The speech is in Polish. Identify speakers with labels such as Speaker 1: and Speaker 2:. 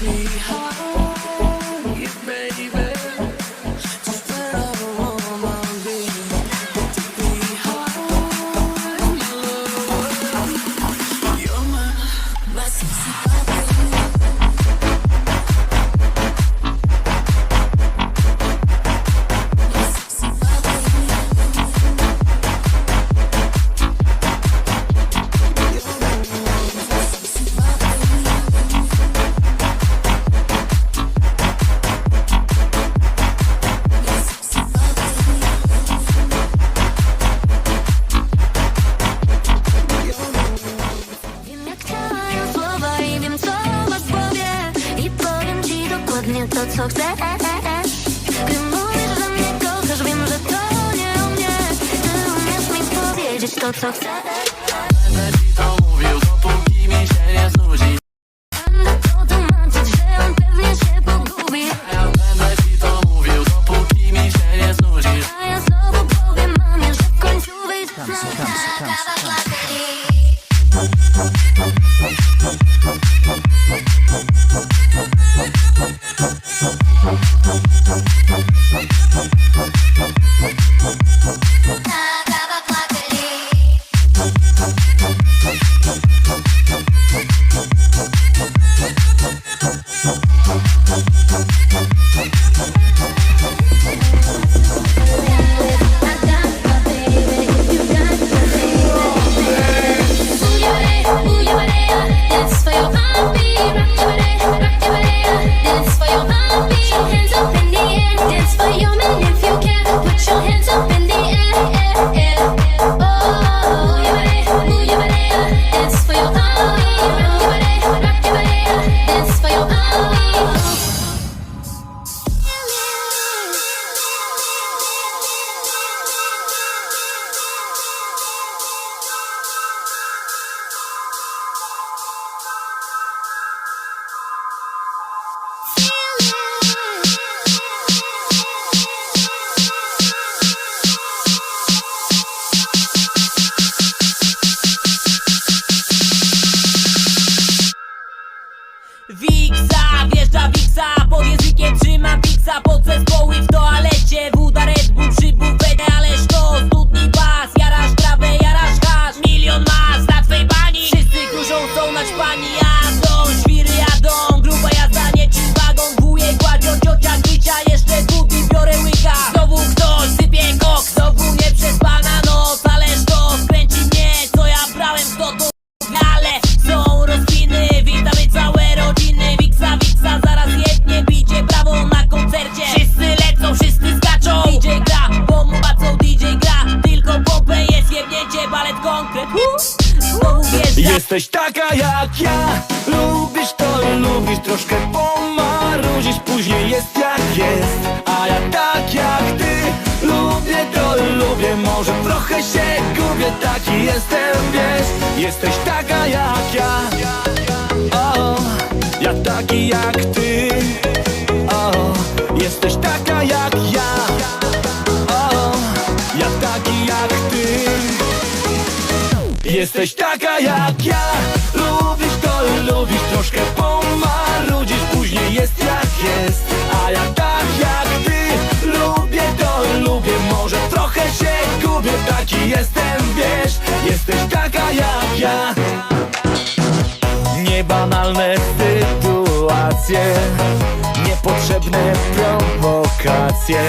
Speaker 1: 你好 dokładnie to co chcesz Gdy mówisz, że mnie kochasz, wiem, że to nie o mnie Ty umiesz mi powiedzieć to co chcesz
Speaker 2: Będę ci to mówił, dopóki mi się nie znudzi.
Speaker 1: Będę to że on pewnie się pogubi
Speaker 2: Ja będę ci to mówił, dopóki mi się nie znudzi.
Speaker 1: Ja znowu powiem mamie, że w końcu wyjdę na
Speaker 3: Nah. Jak ja. Lubisz to, lubisz troszkę pomarudzić Później jest jak jest. A ja tak jak ty Lubię to, lubię Może trochę się gubię Taki jestem, wiesz. Jesteś taka jak ja. O, Ja taki jak ty. O, Jesteś taka jak ja. O, Ja taki jak ty. Jesteś taka jak ja Niebanalne sytuacje Niepotrzebne prowokacje